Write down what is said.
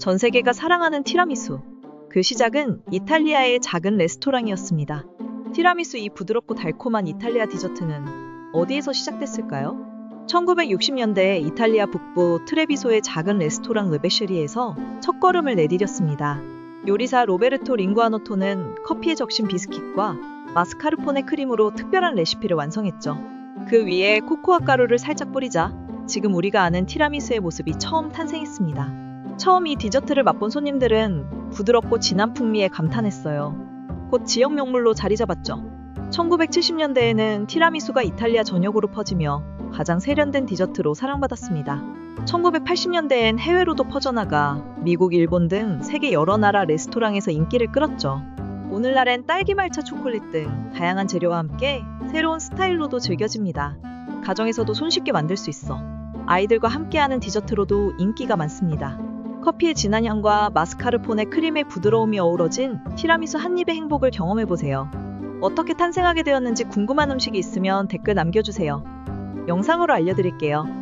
전 세계가 사랑하는 티라미수. 그 시작은 이탈리아의 작은 레스토랑이었습니다. 티라미수 이 부드럽고 달콤한 이탈리아 디저트는 어디에서 시작됐을까요? 1960년대 이탈리아 북부 트레비소의 작은 레스토랑 르베쉐리에서 첫걸음을 내디뎠습니다. 요리사 로베르토 링구아노토는 커피에 적신 비스킷과 마스카르포네 크림으로 특별한 레시피를 완성했죠. 그 위에 코코아 가루를 살짝 뿌리자 지금 우리가 아는 티라미수의 모습이 처음 탄생했습니다. 처음 이 디저트를 맛본 손님들은 부드럽고 진한 풍미에 감탄했어요. 곧 지역 명물로 자리 잡았죠. 1970년대에는 티라미수가 이탈리아 전역으로 퍼지며 가장 세련된 디저트로 사랑받았습니다. 1980년대엔 해외로도 퍼져나가 미국, 일본 등 세계 여러 나라 레스토랑에서 인기를 끌었죠. 오늘날엔 딸기 말차 초콜릿 등 다양한 재료와 함께 새로운 스타일로도 즐겨집니다. 가정에서도 손쉽게 만들 수 있어 아이들과 함께하는 디저트로도 인기가 많습니다. 커피의 진한 향과 마스카르포네 크림의 부드러움이 어우러진 티라미수 한 입의 행복을 경험해 보세요. 어떻게 탄생하게 되었는지 궁금한 음식이 있으면 댓글 남겨주세요. 영상으로 알려드릴게요.